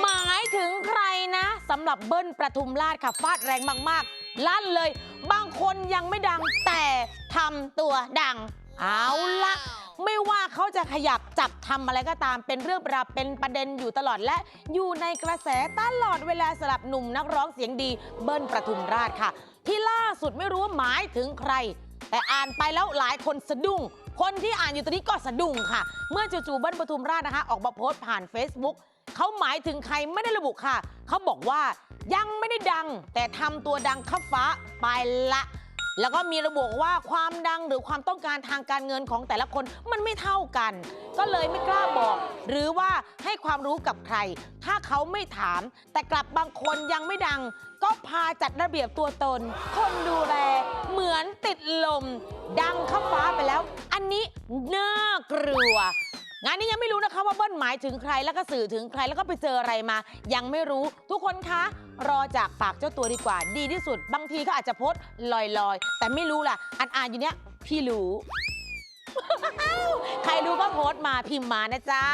หมายถึงใครนะสำหรับเบิ้ลประทุมราชค่ะฟาดแรงมากๆ ลั่นเลย บางคนยังไม่ดังแต่ทำตัวดัง เอาละไม่ว่าเขาจะขยับจับทำอะไรก็ตามเป็นเรื่องราวเป็นประเด็นอยู่ตลอดและอยู่ในกระแสตลอดเวลาสำหรับหนุ่มนักร้องเสียงดีเบิ้ลประทุมราชค่ะ ที่ล่าสุดไม่รู้ว่าหมายถึงใคร แต่อ่านไปแล้วหลายคนสะดุ้ง คนที่อ่านอยู่ตอนนี้ก็สะดุ้งค่ะ เมื่อจู่ๆเบิ้ลปทุมราชนะคะ ออกมาโพสต์ผ่าน Facebook เขาหมายถึงใครไม่ได้ระบุค่ะ เขาบอกว่ายังไม่ได้ดัง แต่ทำตัวดังข้าฟ้าไปละ แล้วก็มีระบุว่าความดังหรือความต้องการทางการเงินของแต่ละคนมันไม่เท่ากัน ก็เลยไม่กล้าบอก หรือว่าให้ความรู้กับใคร ถ้าเขาไม่ถาม แต่กลับบางคนยังไม่ดัง ก็พาจัดระเบียบตัวตน คนดูแลเหมือนติดลม ดังเข้าฟ้าไปแล้ว อันนี้น่ากลัว งานนี้ยังไม่รู้นะคะว่าเบิ้ลหมายถึงใครแล้วก็สื่อถึงใครแล้วก็ไปเจออะไรมา ยังไม่รู้ทุกคนคะ รอจากปากเจ้าตัวดีกว่า ดีที่สุด บางทีก็อาจจะโพสต์ลอยๆ แต่ไม่รู้ล่ะอันอ่านอยู่เนี้ยพี่รู้ ใครรู้ก็โพสต์มาพิมพ์มานะจ๊ะ